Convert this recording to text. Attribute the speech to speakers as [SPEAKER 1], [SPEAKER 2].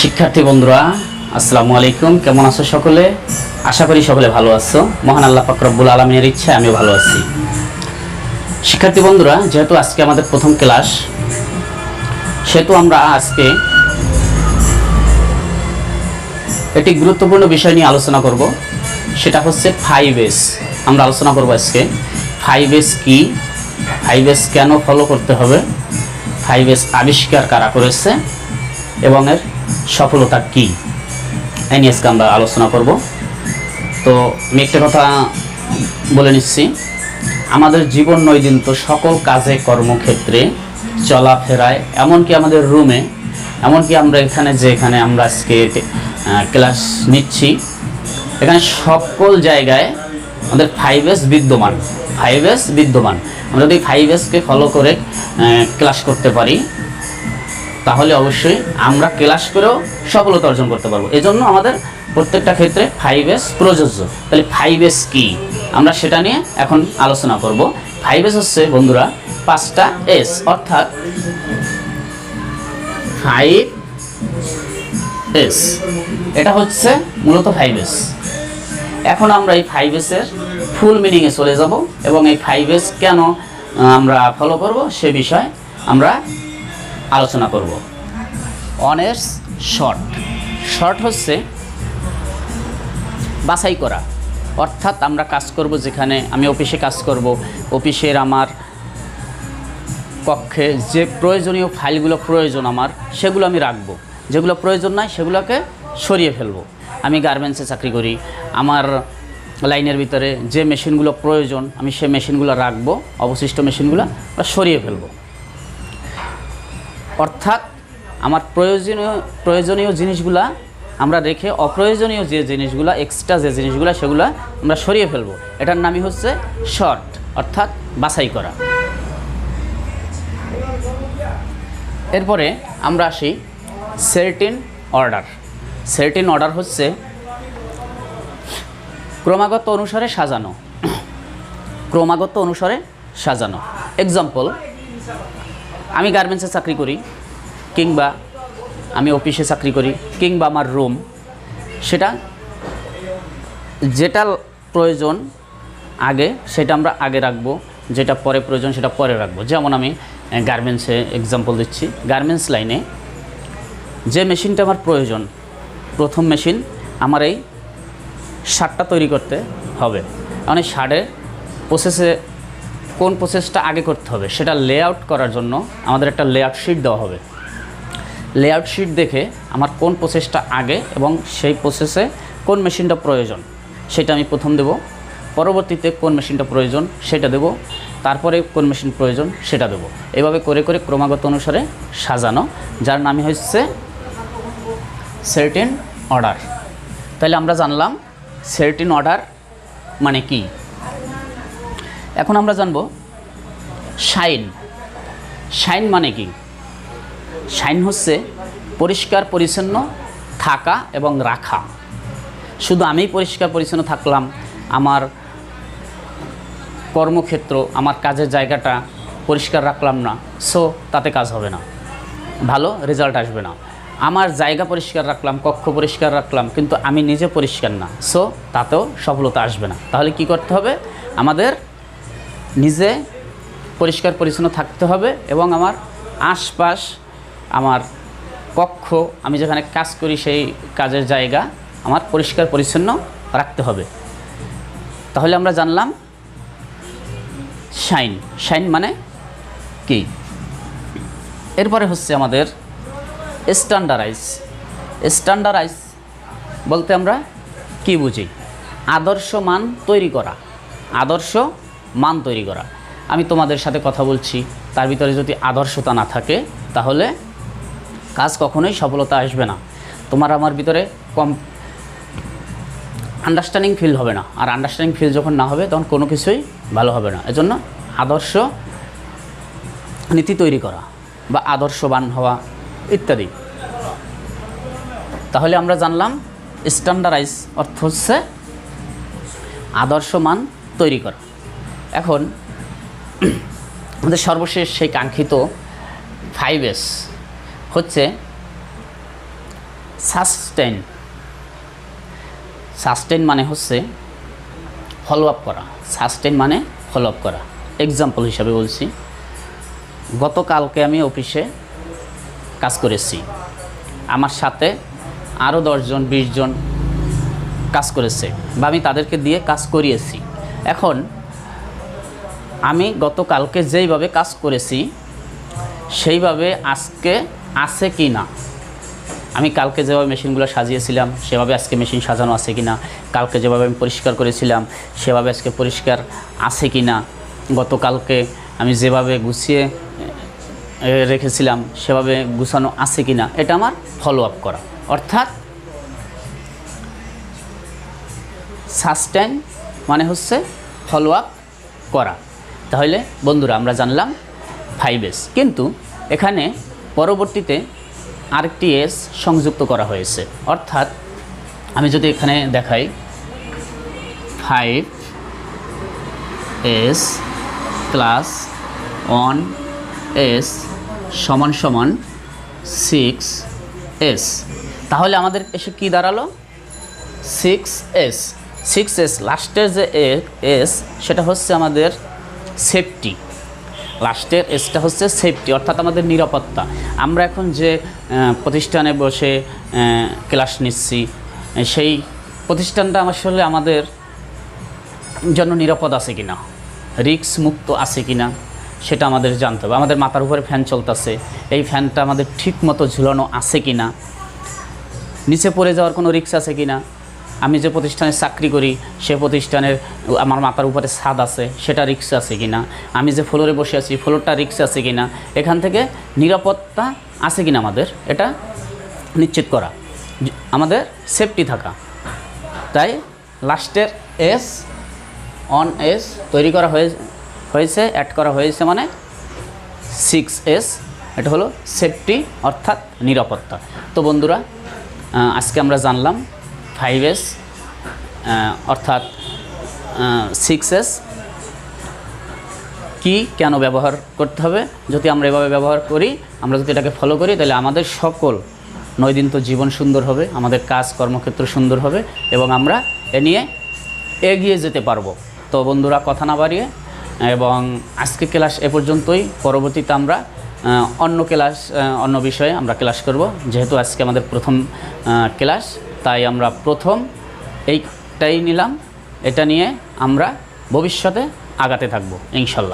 [SPEAKER 1] শিক্ষার্থী বন্ধুরা, আসসালামু আলাইকুম। কেমন আছো সকলে? আশা করি সকলে ভালো আছো। মহান আল্লাহ ফাকরবুল আলমিনের ইচ্ছায় আমিও ভালো আছি। শিক্ষার্থী বন্ধুরা, যেহেতু আজকে আমাদের প্রথম ক্লাস, সেহেতু আমরা আজকে একটি গুরুত্বপূর্ণ বিষয় নিয়ে আলোচনা করব। সেটা হচ্ছে ফাইভ এস আমরা আলোচনা করব আজকে। ফাইভ এস কি? ফাইভ এস কেন ফলো করতে হবে? ফাইভ এস আবিষ্কার কারা করেছে? এবং এর সফলতা কি? এই নিয়ে আজকে আমরা আলোচনা করব। তো আমি একটা কথা বলে নিচ্ছি। আমাদের জীবন নৈদিন তো সকল কাজে কর্মক্ষেত্রে চলাফেরায়, এমনকি আমাদের রুমে এমনকি আমরা এখানে যে এখানে আমরা আজকে ক্লাস নিচ্ছি, এখানে সকল জায়গায় আমাদের ফাইভ এস বিদ্যমান ফাইভ এস বিদ্যমান। আমরা যদি ফাইভ এসকে ফলো করে ক্লাস করতে পারি তাহলে অবশ্যই আমরা ক্লাস করেও সফলতা অর্জন করতে পারব। এজন্য আমাদের প্রত্যেকটা ক্ষেত্রে ফাইভ এস প্রযোজ্য। তাহলে ফাইভ এস কী? আমরা সেটা নিয়ে এখন আলোচনা করব। ফাইভ এস হচ্ছে, বন্ধুরা, পাঁচটা এস অর্থাৎ ফাইভ এস এটা হচ্ছে মূলত ফাইভ এস এখন আমরা এই ফাইভ এসের ফুল মিনিংয়ে চলে যাব এবং এই ফাইভ এস কেন আমরা ফলো করব সে বিষয়ে আমরা আলোচনা করব। অনেস শর্ট শর্ট হচ্ছে বাছাই করা। অর্থাৎ আমরা কাজ করব যেখানে আমি অফিসে কাজ করব। অফিসের আমার কক্ষে যে প্রয়োজনীয় ফাইলগুলো প্রয়োজন আমার, সেগুলো আমি রাখব। যেগুলো প্রয়োজন নয় সেগুলোকে সরিয়ে ফেলব। আমি গার্মেন্টসে চাকরি করি। আমার লাইনের ভিতরে যে মেশিনগুলো প্রয়োজন, আমি সে মেশিনগুলো রাখব, অবশিষ্ট মেশিনগুলো সরিয়ে ফেলব। অর্থাৎ আমার প্রয়োজনীয় প্রয়োজনীয় জিনিসগুলা আমরা রেখে অপ্রয়োজনীয় যে জিনিসগুলো এক্সট্রা যে জিনিসগুলো, সেগুলো আমরা সরিয়ে ফেলব। এটার নামই হচ্ছে শর্ট অর্থাৎ বাছাই করা। এরপরে আমরা আসি সেরটিন অর্ডার সেরটিন অর্ডার হচ্ছে ক্রমাগত অনুসারে সাজানো। ক্রমাগত অনুসারে সাজানো। এক্সাম্পল আমি গার্মেন্টসে চাকরি করি, কিংবা আমি অফিসে চাকরি করি, কিংবা আমার রুম সেটা যেটা প্রয়োজন আগে, সেটা আমরা আগে রাখব, যেটা পরে প্রয়োজন সেটা পরে রাখব। যেমন আমি গার্মেন্টসে এক্সাম্পল দিচ্ছি। গার্মেন্টস লাইনে যে মেশিনটা আমার প্রয়োজন, প্রথম মেশিন আমার এই শার্টটা তৈরি করতে হবে। মানে শার্টের প্রসেসে কোন প্রসেসটা আগে করতে হবে, সেটা লেআউট করার জন্য আমাদের একটা লেআউট শিট দেওয়া হবে। লেআউট শিট দেখে আমার কোন প্রসেসটা আগে এবং সেই প্রসেসে কোন মেশিনটা প্রয়োজন, সেটা আমি প্রথম দেব। পরবর্তীতে কোন মেশিনটা প্রয়োজন, সেটা দেব। তারপরে কোন মেশিন প্রয়োজন, সেটা দেব। এভাবে করে করে ক্রমাগত অনুসারে সাজানো, যার নামই হচ্ছে সার্টেন অর্ডার তাহলে আমরা জানলাম সার্টেন অর্ডার মানে কি? এখন আমরা জানব শাইন। শাইন মানে কি? শাইন হচ্ছে পরিষ্কার, পরিচ্ছন্ন থাকা এবং রাখা। শুধু আমি পরিষ্কার, পরিচ্ছন্ন থাকলাম, আমার কর্মক্ষেত্র, আমার কাজের জায়গাটা পরিষ্কার রাখলাম না। সো তাতে কাজ হবে না। ভালো রেজাল্ট আসবে না। আমার জায়গা পরিষ্কার রাখলাম, কক্ষ পরিষ্কার রাখলাম, কিন্তু আমি নিজে পরিষ্কার না। সো তাতেও সফলতা আসবে না। তাহলে কি করতে হবে? আমাদের নিজে পরিষ্কার পরিচ্ছন্ন থাকতে হবে এবং আমার আশপাশ, আমার কক্ষ, আমি যেখানে কাজ করি সেই কাজের জায়গা আমার পরিষ্কার পরিচ্ছন্ন রাখতে হবে। তাহলে আমরা জানলাম শাইন। শাইন মানে কি? এরপরে হচ্ছে আমাদের স্ট্যান্ডার্ডাইজ স্ট্যান্ডার্ডাইজ বলতে আমরা কি বুঝি? আদর্শ মান তৈরি করা। আদর্শ মান তৈরি করা। আমি তোমাদের সাথে কথা বলছি, তার ভিতরে যদি আদর্শতা না থাকে, তাহলে কাজ কখনোই সফলতা আসবে না। তোমার আমার ভিতরে কম আন্ডারস্ট্যান্ডিং ফিল হবে না। আর আন্ডারস্ট্যান্ডিং ফিল যখন না হবে, তখন কোনো কিছুই ভালো হবে না। এজন্য আদর্শ নীতি তৈরি করা বা আদর্শবান হওয়া ইত্যাদি। তাহলে আমরা জানলাম স্ট্যান্ডার্ডাইজ অর্থ হচ্ছে আদর্শ মান তৈরি করা। এখন আমাদের সর্বশেষ সেই কাঙ্ক্ষিত ফাইভ এস হচ্ছে সাস্টেন সাস্টেন মানে হচ্ছে ফলো আপ করা। সাস্টেন মানে ফলো আপ করা। এক্সাম্পল হিসাবে বলছি, গতকালকে আমি অফিসে কাজ করেছি। আমার সাথে আরও দশজন বিশজন কাজ করেছে বা আমি তাদেরকে দিয়ে কাজ করিয়েছি। এখন আমি গতকালকে যেইভাবে কাজ করেছি, সেইভাবে আজকে আছে কি না? আমি কালকে যেভাবে মেশিনগুলো সাজিয়েছিলাম, সেভাবে আজকে মেশিন সাজানো আছে কি না? কালকে যেভাবে আমি পরিষ্কার করেছিলাম, সেভাবে আজকে পরিষ্কার আছে কি না? গতকালকে আমি যেভাবে গুছিয়ে রেখেছিলাম, সেভাবে গুছানো আছে কি না? এটা আমার ফলো আপ করা। অর্থাৎ সাস্টেন মানে হচ্ছে ফলো আপ করা। তাহলে বন্ধুরা আমরা জানলাম ফাইভ এস কিন্তু এখানে পরবর্তীতে আরেকটি এস সংযুক্ত করা হয়েছে। অর্থাৎ আমি যদি এখানে দেখাই five S plus one S সমান সমান সিক্স এস তাহলে আমাদের এসে কি দাঁড়াল? সিক্স এস সিক্স এস লাস্টের যে এস সেটা হচ্ছে আমাদের সেফটি লাস্টের এসটা হচ্ছে সেফটি অর্থাৎ আমাদের নিরাপত্তা। আমরা এখন যে প্রতিষ্ঠানে বসে ক্লাস নিচ্ছি সেই প্রতিষ্ঠানটা আসলে আমাদের জন্য নিরাপদ আছে কিনা? রিক্স মুক্ত আছে কিনা? সেটা আমাদের জানতে হবে। আমাদের মাথার উপরে ফ্যান চলতেছে। এই ফ্যানটা আমাদের ঠিক মতো ঝুলানো আছে কিনা? নিচে পড়ে যাওয়ার কোনো রিক্স আছে কি না আমি যে প্রতিষ্ঠানে চাকরি করি, সে প্রতিষ্ঠানের আমার মাথার উপরে ছাদ আছে, সেটা রিক্স আছে কি না আমি যে ফ্লোরে বসে আছি ফ্লোরটা রিক্স আছে কি না এখান থেকে নিরাপত্তা আছে কি না আমাদের? এটা নিশ্চিত করা। আমাদের সেফটি থাকা। তাই লাস্টের এস অন এস তৈরি করা হয়ে হয়েছে অ্যাড করা হয়েছে মানে সিক্স এস এটা হলো সেফটি অর্থাৎ নিরাপত্তা। তো বন্ধুরা আজকে আমরা জানলাম ফাইভ এস অর্থাৎ সিক্স এস কি কেন ব্যবহার করতে হবে? যদি আমরা এভাবে ব্যবহার করি, আমরা যদি এটাকে ফলো করি, তাহলে আমাদের সকল নয়দিন তো জীবন সুন্দর হবে, আমাদের কাজ কর্মক্ষেত্র সুন্দর হবে, এবং আমরা এ নিয়ে এগিয়ে যেতে পারব। তো বন্ধুরা, কথা না বাড়িয়ে, এবং আজকে ক্লাস এ পর্যন্তই। পরবর্তীতে আমরা অন্য ক্লাস অন্য বিষয়ে আমরা ক্লাস করব, যেহেতু আজকে আমাদের প্রথম ক্লাস। তাই আমরা প্রথম এইটাই নিলাম। এটা নিয়ে আমরা ভবিষ্যতে আগাতে থাকব ইনশাল্লাহ।